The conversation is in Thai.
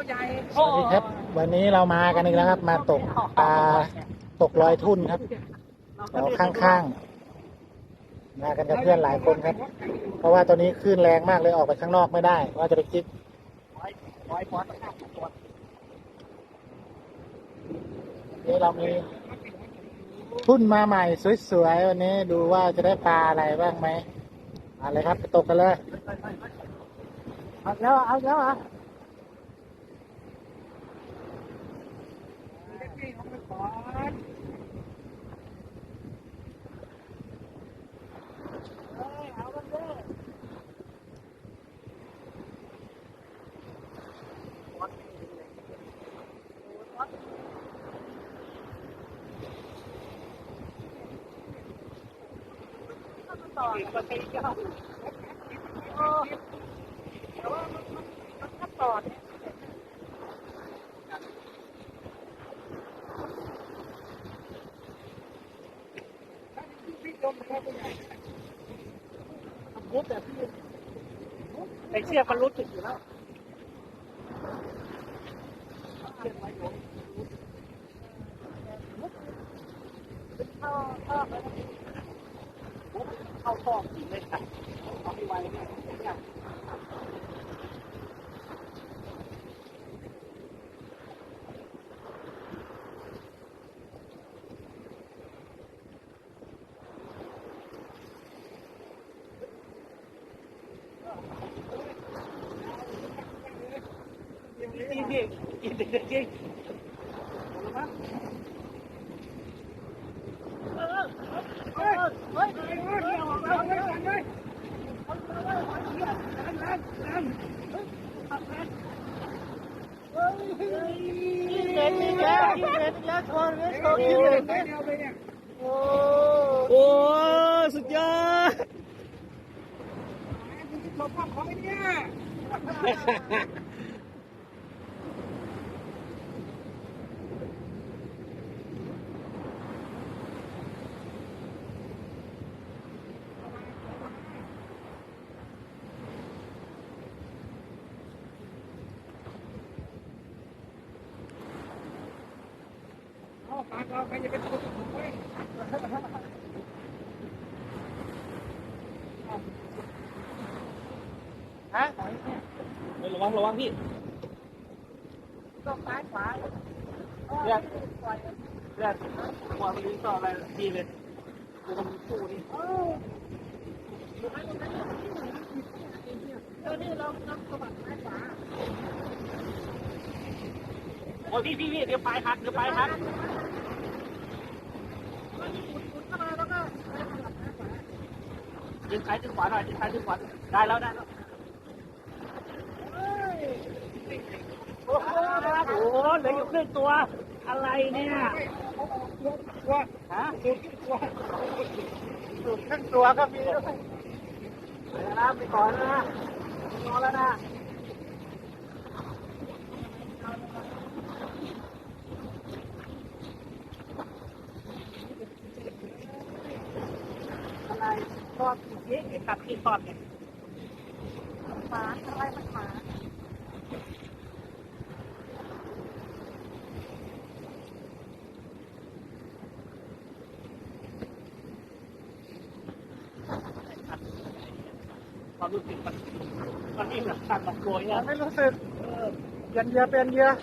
ตัวใหญ่สวัสดีครับ วันนี้เรามากันอีกแล้วครับ มาตกปลาตกลอยทุ่นครับแถวข้างๆมากันกับเพื่อนหลายคนครับ เพราะว่าตอนนี้คลื่นแรงมากเลยออกไปข้างนอกไม่ได้ ว่าจะไปคิดปล่อยปล่อยปล่อยปล่อยนี่เรามีทุ่นมาใหม่สวยๆวันนี้ดูว่าจะได้ปลาอะไรบ้างไหมเอะไรครับไปตกกันเลยเอาแล้วเอาแล้วอะ พี่เขาไปก่อนต่อก็ใช้ยอดโอ้แต่ว่ามันมันมันก็ต่อเนี่ย มุดแต่พี่ไอเชือกมันรู้จุดอยู่แล้วเชือกไว้อยู่เข้าเข้าไปเข้าท่อจริงเลยค่ะเอาไปไว้เนี่ยเนี่ย จริงจริงจริงจริงจริงเออเฮ้ยเฮ้ยเฮ้ยเฮ้ยเอาเอาเอาเอากินเด็ดอีกแล้วกินเด็ดอีกแล้วชนเลยชนกินเด็ด ไปเดียวไปเนี่ย โอ้โอ้สุดยอดหลบความของไอ้เนี่ย เอาปากเราใครจะเป็นตัวถูกไว้ ฮะเฮ้ยระวังระวังพี่ต้องซ้ายขวาเลือดเลือดหัวมันลิ้ต่ออะไรดีเลยดูมันสู้นี่เออนี่เราเราสะบัดซ้ายขวาโอ้ยพี่พี่พี่เดี๋ยวปลายหักเดี๋ยวปลายหัก เข้ามาแล้วก็ ดึงซ้ายดึงขวาหน่อยดึงซ้ายดึงขวาได้แล้วได้แล้วโอ้โหโอ้โหเหลืออยู่ครึ่งตัว อะไรเนี่ยตัวฮะสุดตัวสุดครึ่งตัวก็มีด้วยไปแล้วนะไปก่อนนะนอนแล้วนะ อะไรท อดอีกนิดเห็นตัดที่ทอดเนี่ยหมาอะไรมันหมาความรู้สึกมันมันนี่เหมือนการตกโกยนะไม่รู้สึกเปลี่ยนเยอะเปลี่ยนเยอะ